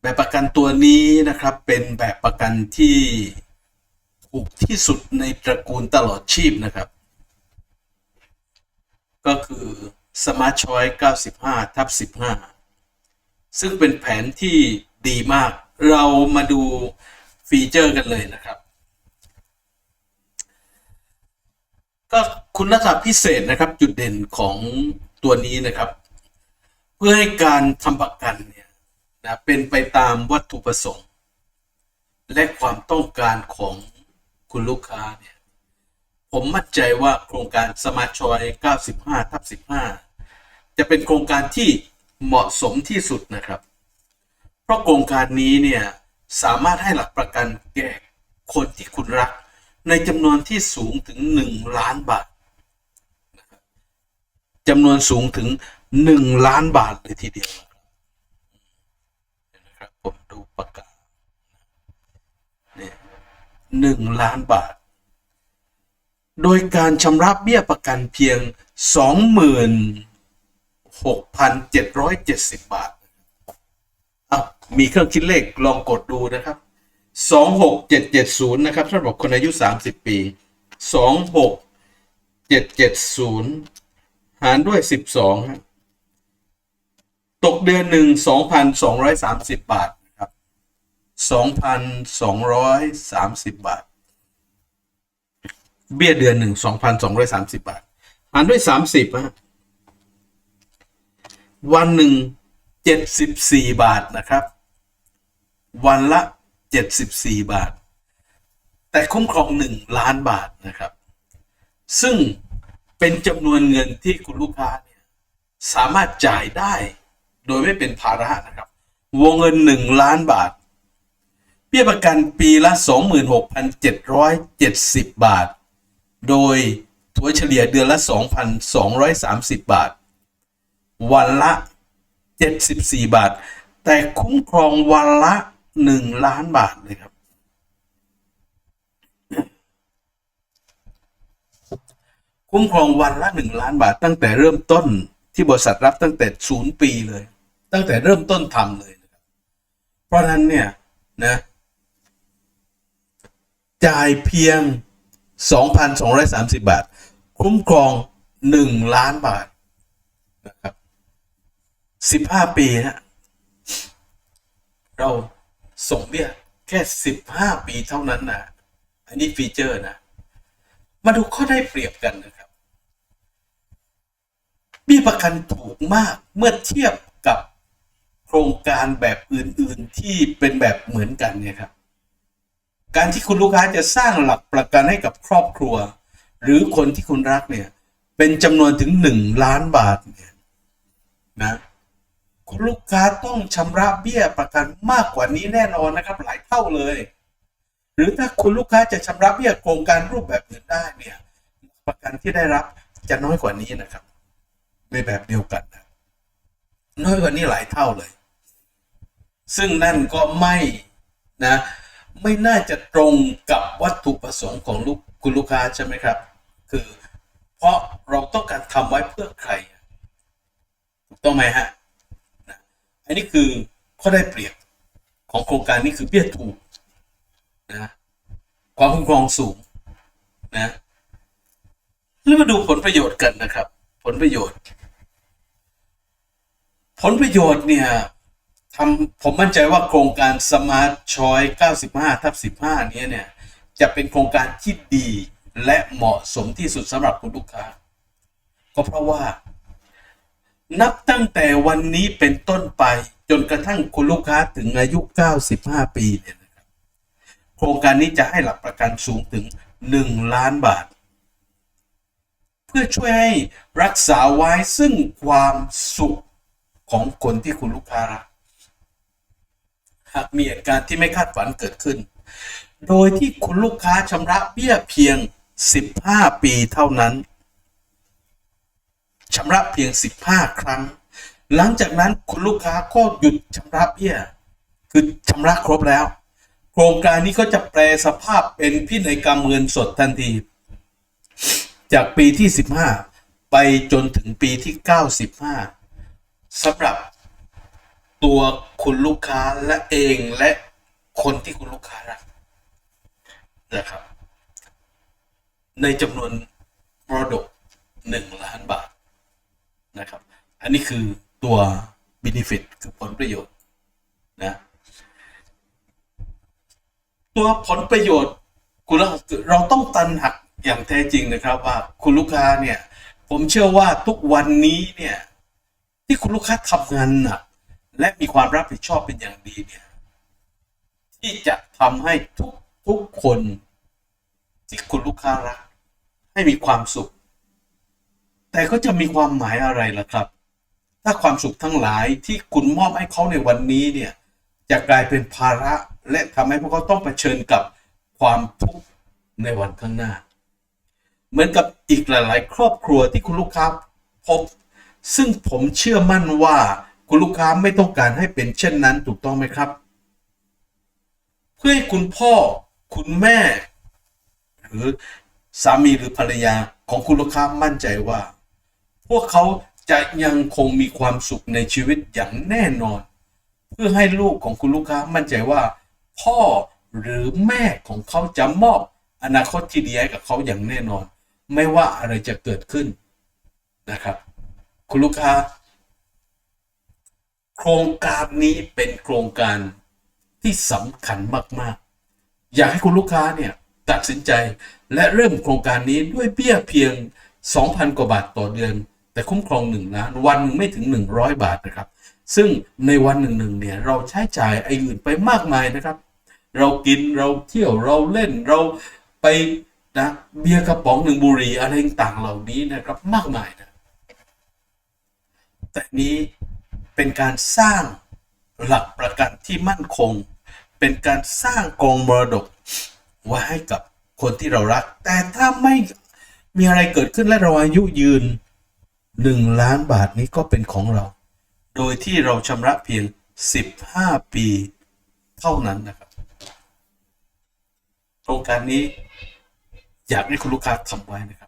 แบบประกันตัวนี้นะครับเป็นแบบประกันที่ถูกที่สุดในตระกูลตลอดชีพนะครับ ก็คือ Smart Choice 95ทับ15 ซึ่งเป็นแผนที่ดีมาก เรามาดูฟีเจอร์กันเลยนะครับ ก็คุณลักษณะพิเศษนะครับจุดเด่นของตัวนี้นะครับ เพื่อให้การทำประกันเนะเป็นไปตามวัตถุประสงค์ และความต้องการของคุณลูกค้าเนี่ยผมมั่นใจว่าโครงการสมาร์ทชอย 95 ทับ 15 จะเป็นโครงการที่เหมาะสมที่สุดนะครับ เพราะโครงการนี้เนี่ยสามารถให้หลักประกันแก่คนที่คุณรัก ในจำนวนที่สูงถึง 1 ล้านบาทจำนวนสูงถึง 1 ล้านบาทเลยทีเดียว 1 ล้านบาท โดยการชำระเบี้ยประกันเพียง 26,770 บาทอะมีเครื่องคิดเลขลองกดดูนะครับ 26770 นะครับสำหบอกคนอายุ 30 ปี 26770 หารด้วย 12 ตกเดือนหนึ่ง2,230 บาท 2,230 บาท เบี้ยเดือนหนึ่ง2,230 บาท หารด้วย 30ฮะวันหนึ่ง 74 บาทนะครับ วันละ 74 บาท แต่คุ้มครอง 1 ล้านบาทนะครับ ซึ่งเป็นจำนวนเงินที่คุณลูกค้าเนี่ยสามารถจ่ายได้ โดยไม่เป็นภาระนะครับ วงเงิน 1 ล้านบาท เบี้ยประกันปีละ 26,770 บาท โดยถัวเฉลี่ยเดือนละ 2,230 บาท วันละ 74 บาท แต่คุ้มครองวันละ 1 ล้านบาทเลยครับ คุ้มครองวันละ 1 ล้านบาท ตั้งแต่เริ่มต้นที่บริษัทรับตั้งแต่ศูนย์ปีเลย ตั้งแต่เริ่มต้นทำเลย เพราะฉะนั้นเนี่ยนะ จ่ายเพียง 2,230 บาท คุ้มครอง 1 ล้านบาทนะครับ 15 ปีฮะเราส่งเบี้ยแค่ 15 ปีเท่านั้นนะอันนี้ฟีเจอร์นะ มาดูข้อได้เปรียบกันนะครับเบี้ยประกันถูกมากเมื่อเทียบกับโครงการแบบอื่น ๆที่เป็นแบบเหมือนกันเนี่ยครับ การที่คุณลูกค้าจะสร้างหลักประกันให้กับครอบครัว หรือคนที่คุณรักเนี่ย เป็นจำนวนถึงหนึ่งล้านบาทเนี่ยนะคุณลูกค้าต้องชำระเบี้ยประกันมากกว่านี้แน่นอนนะครับ หลายเท่าเลย หรือถ้าคุณลูกค้าจะชำระเบี้ยโครงการรูปแบบอื่นได้เนี่ย ประกันที่ได้รับจะน้อยกว่านี้นะครับ ในแบบเดียวกันนะน้อยกว่านี้หลายเท่าเลย ซึ่งนั่นก็ไม่นะ ไม่น่าจะตรงกับวัตถุประสงค์ของลูกคุณลูกค้าใช่ไหมครับ คือ เพราะเราต้องการทำไว้เพื่อใครถูกต้องไหมฮะนะอันนี้คือข้อได้เปรียบของโครงการนี้คือเบี้ยถูกนะความคุ้มครองสูงนะแล้วมาดูผลประโยชน์กันนะครับ ผลประโยชน์ ผลประโยชน์เนี่ย ทำผมมั่นใจว่าโครงการ Smart Choice 95ทับ15 นี้เนี่ย จะเป็นโครงการที่ดีและเหมาะสมที่สุดสำหรับคุณลูกค้า ก็เพราะว่า นับตั้งแต่วันนี้เป็นต้นไปจนกระทั่งคุณลูกค้าถึงอายุ 95 ปีเนี่ยนะครับโครงการนี้จะให้หลักประกันสูงถึง 1 ล้านบาท เพื่อช่วยให้รักษาไว้ซึ่งความสุขของคนที่คุณลูกค้ารักากมีเหตุการณ์ที่ไม่คาดฝันเกิดขึ้น โดยที่คุณลูกค้าชำระเบี้ยเพียง 15 ปีเท่านั้นชำระเพียง 15 ครั้ง หลังจากนั้นคุณลูกค้าก็หยุดชำระเบี้ย คือชำระครบแล้ว โครงการนี้ก็จะแปลสภาพเป็นพินัยกรรมเงินสดทันที จากปีที่ 15 ไปจนถึงปีที่ 95สำหรับ ตัวคุณลูกค้าและเองและคนที่คุณลูกค้ารักนะครับ ในจำนวนมรดกหนึ่งล้านบาทนะครับ อันนี้คือตัว benefit คือผลประโยชน์นะตัวผลประโยชน์คุณเราเราต้องตระหนักอย่างแท้จริงนะครับว่าคุณลูกค้าเนี่ย ผมเชื่อว่าทุกวันนี้เนี่ย ที่คุณลูกค้าทำงานหนัก และมีความรับผิดชอบเป็นอย่างดีเนี่ยที่จะทำให้ทุกทุกคนที่คุณลูกค้ารัก ให้มีความสุข แต่ก็จะมีความหมายอะไรล่ะครับ ถ้าความสุขทั้งหลายที่คุณมอบให้เขาในวันนี้เนี่ยจะกลายเป็นภาระและทำให้พวกเขาต้องเผชิญกับความทุกข์ในวันข้างหน้า เหมือนกับอีกหลาย ๆ ครอบครัวที่คุณลูกค้าพบ ซึ่งผมเชื่อมั่นว่า คุณลูกค้าไม่ต้องการให้เป็นเช่นนั้นถูกต้องไหมครับ เพื่อให้คุณพ่อคุณแม่ หรือสามีหรือภรรยาของคุณลูกค้ามั่นใจว่า พวกเขาจะยังคงมีความสุขในชีวิตอย่างแน่นอน เพื่อให้ลูกของคุณลูกค้ามั่นใจว่า พ่อหรือแม่ของเขาจะมอบอนาคตที่ดีให้กับเขาอย่างแน่นอน ไม่ว่าอะไรจะเกิดขึ้นนะครับ คุณลูกค้า โครงการนี้เป็นโครงการที่สำคัญมาก ๆ อยากให้คุณลูกค้าเนี่ยตัดสินใจและเริ่มโครงการนี้ด้วยเบี้ยเพียง 2,000 กว่าบาทต่อเดือน แต่คุ้มครอง1ล้านวันหนึ่งไม่ถึง 100 บาทนะครับ ซึ่งในวันหนึ่งๆเนี่ยเราใช้จ่ายไอ้อื่นไปมากมายนะครับ เรากินเราเที่ยวเราเล่นเราไปนะเบียร์กระป๋องหนึ่งบุหรี่อะไรต่างเหล่านี้นะครับมากมายนะแต่นี้ เป็นการสร้างหลักประกันที่มั่นคง เป็นการสร้างกองมรดกไว้ให้กับคนที่เรารัก แต่ถ้าไม่มีอะไรเกิดขึ้นและเราอายุยืนหนึ่งล้านบาทนี้ก็เป็นของเรา โดยที่เราชำระเพียง 15 ปีเท่านั้นนะครับโครงการนี้อยากให้คุณลูกค้าทำไว้นะครับ